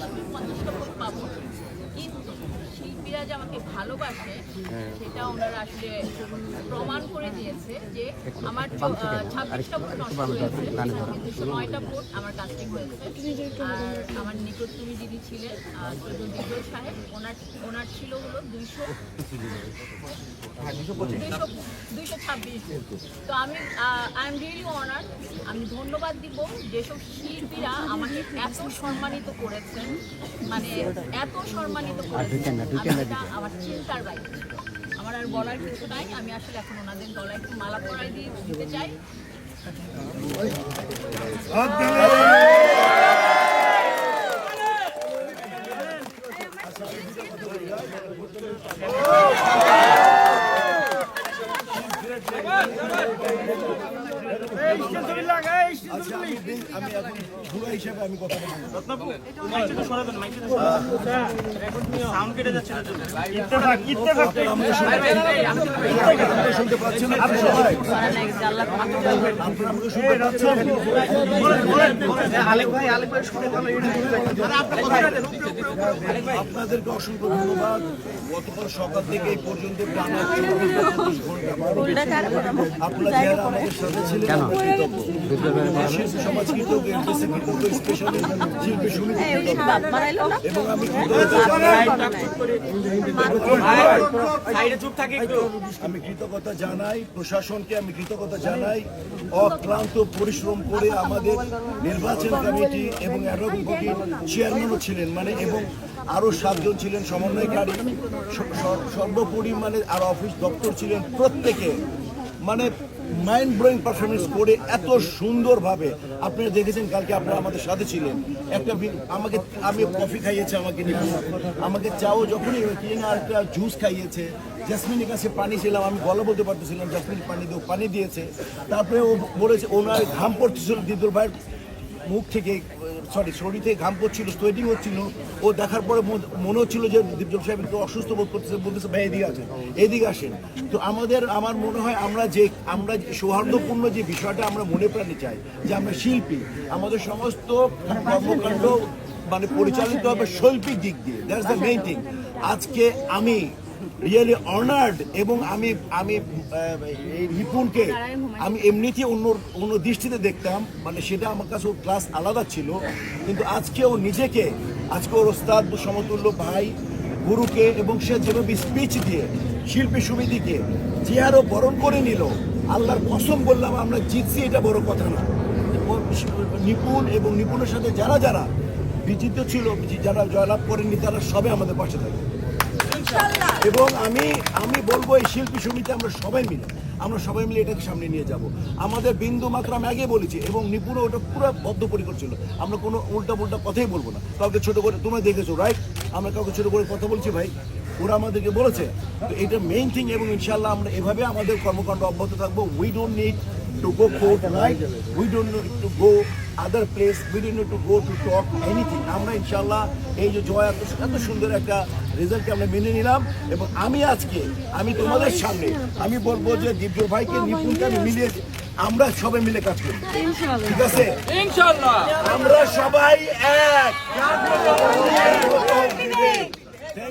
বেশি আমি পঞ্চাশটা ভোট পাবো কিন্তু শিল্পীরা যে আমাকে ভালোবাসে সেটা ওনারা আসলে প্রমাণ করে দিয়েছে যে আমার ছাব্বিশটা ভোট নষ্ট হয়েছে। কিন্তু নয়টা ভোট আমার কাস্টিং হয়েছে। আর আমার নিকট তুমি ছিলেন চৌধুরী সাহেব ওনার ওনার ছিল হলো দুইশো দুইশো ছাব্বিশ। তো আমি আই এম রিয়েলি অনার আমি ধন্যবাদ দিব যেসব শিল্পীরা আমাকে এত সম্মানিত করেছেন। মানে এত সম্মানিত করেছেন আমার চিন্তার বাইরে আমার আর বলার কিছু নাই আমি আসলে এখন ওনাদের গলায় একটু মালা পরাই দিয়ে দিতে চাই। আচ্ছা আমি আমি এখন বুড়া হিসেবে আমি কথা বলব শুনতে পাচ্ছেন? আপনাদেরকে অসংখ্য ধন্যবাদ গতকাল সকাল থেকে এই পর্যন্ত টানা চব্বিশ ঘণ্টা আপনারা যারা আমাদের সাথে ছিলেন আমি কৃতজ্ঞতা জানাই প্রশাসনকে আমি কৃতজ্ঞতা জানাই। অক্লান্ত পরিশ্রম করে আমাদের নির্বাচন কমিটি এবং চেয়ারম্যানও ছিলেন। মানে এবং আরও সাতজন ছিলেন সমন্বয়কারী সর্বোপরি মানে আর অফিস দপ্তর ছিলেন। প্রত্যেকে মানে মাইন্ড ব্লোয়িং পারফরমেন্স করে এত সুন্দরভাবে আপনারা দেখেছেন কালকে আপনারা আমাদের সাথে ছিলেন। একটা আমাকে, আমি কফি খাইয়েছে আমাকে নিয়ে। আমাকে চাও যখনই কিনে একটা জুস খাইয়েছে। জাসমিনের কাছে পানি ছিলাম, আমি গলা বলতে পারতেছিলাম জাসমিন পানি দিয়ে পানি দিয়েছে। তারপরে ও বলেছে, ওনার ঘাম পড়তেছিল। দিদুর ভাইয়ের মুখ থেকে সরি শরীরে ঘাম পড়ছিল সোয়েটিং হচ্ছিল, ও দেখার পরে মনে হচ্ছিল যে দীপজল সাহেব একটু অসুস্থ বোধ করতেছে, বলতেছে, ভাই, এদিকে আসেন এদিকে আসেন। তো আমাদের, আমার মনে হয় আমরা যে, আমরা সৌহার্দ্যপূর্ণ যে বিষয়টা আমরা মনে প্রাণে চাই, যে আমরা শিল্পী, আমাদের সমস্ত কর্মকাণ্ড মানে পরিচালিত হবে শৈল্পিক দিক দিয়ে দ্যাটস দ্য মেইন থিং আজকে আমি রিয়েলি অনার্ড এবং আমি আমি রিপুনকে আমি এমনিতে অন্য অন্য দৃষ্টিতে দেখতাম মানে সেটা আমার কাছে ওর ক্লাস আলাদা ছিল, কিন্তু আজকে ও নিজেকে, আজকে ওর ওস্তাদ সমতুল্য ভাই, গুরুকে এবং সে যেভাবে স্পিচ দিয়ে, শিল্পী সমিতিকে যে আরও বরণ করে নিল, আল্লাহর কসম বললাম আমরা জিতছি, এটা বড় কথা না। নিপুণ এবং নিপুণের সাথে যারা যারা বিজিত ছিল, যারা জয়লাভ করেননি, তারা সবে আমাদের পাশে থাকে এবং আমি আমি বলব এই শিল্পী সমিতি আমরা সবাই মিলে, আমরা সবাই মিলে এটাকে সামনে নিয়ে যাব। আমাদের বিন্দু মাত্র আমি আগে বলেছি, এবং নিপুণ ওটা পুরো বদ্ধপরিকর ছিল। আমরা কোনো উল্টা পুল্টা কথাই বলব না। কাউকে ছোট করে, তোমরা দেখেছ রাইট আমরা কাউকে ছোট করে কথা বলছি, ভাই। ওরা আমাদেরকে বলেছে। তো এটা মেইন থিং এবং ইনশাল্লাহ আমরা এভাবে আমাদের কর্মকাণ্ড অব্যাহত থাকব। We don't need to go court right we don't need to go other place we don't need to go to talk anything আমরা ইনশাল্লাহ এই যে জয় এত এত সুন্দর একটা রেজাল্টকে আমরা মেনে নিলাম এবং আমি আজকে আমি তোমাদের সামনে আমি বলব যে দিব্য ভাইকে নিপুণকে আমি মিলিয়ে আমরা সবাই মিলে কাজ করি। ঠিক আছে? আমরা সবাই এক।